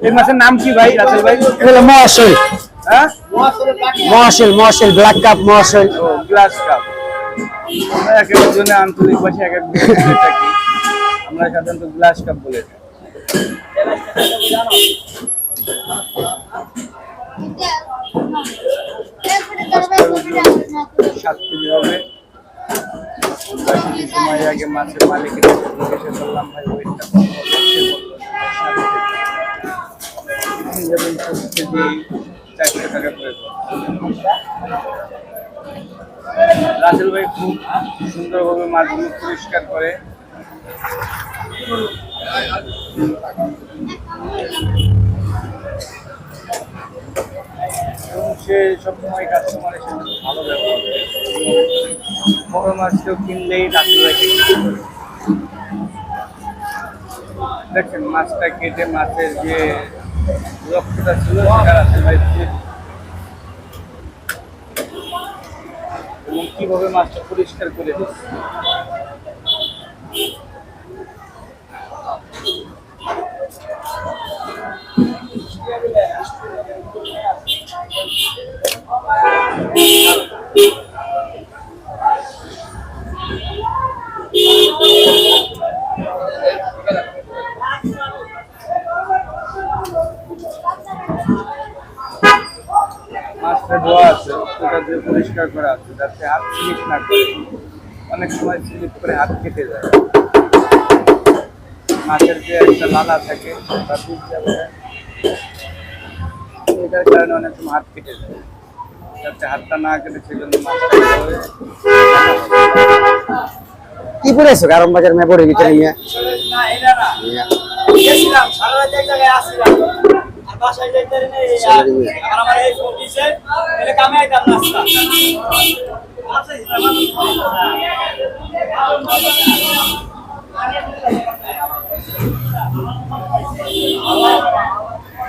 এই মাছের নাম কি ভাই রাসেল ভাই? এগুলো মহাশৈল হ্যাঁ? মহাশৈল মহাশৈল ব্ল্যাক কাপ মহাশৈল ও গ্লাস কাপ আমরা এক এক জনে আঞ্চলিক ভাষায় এক এক থাকি। আমরা সাধারণত গ্লাস কাপ বলে থাকি। সাত কেজি হবে। কিছু সময় আগে মাছের মালিকের জিজ্ঞাসা করলাম। ভাই কত হবে? কেজি। যেমন কেজি চারশো টাকা করে রাসেল ভাই খুব সুন্দরভাবে মাছগুলো পরিষ্কার করে সে সবসময় কাস্টমারের সাথে ভালো ব্যবহার বড় মাছ কেউ কিনলেই রাসেল ভাইকে দেখেন মাছটা কেটে মাছের যে রক্তটা ছিল কীভাবে মাছটা পরিষ্কার করে দিচ্ছে মাছটা ধোয়া আছে সেটা দিয়ে পরিষ্কার করা আছে যাতে হাত স্লিপ না করে। অনেক সময় স্লিপ করে হাত কেটে যায়। মাছের যে একটা লালা থাকে বা বীজ যাবে। এটার কারণে অনেক সময় হাত কেটে যায়। যাতে হাতটা না কেটে সেজন্য কি পড়েছো গরম বাজার মেপরের ভিতরে নিয়ে। না এটা না। গেছিলাম সারা রাত এক জায়গায় আসছিলাম এলে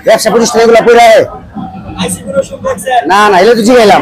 ব্যবসা প্রতিষ্ঠান এগুলো পড়ে না না এগুলো তো জিগাইলাম।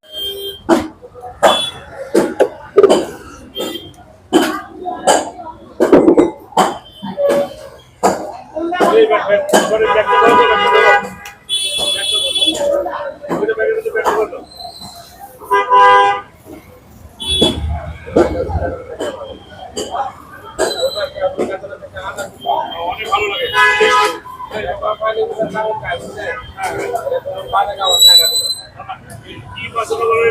কি পছন্দ করে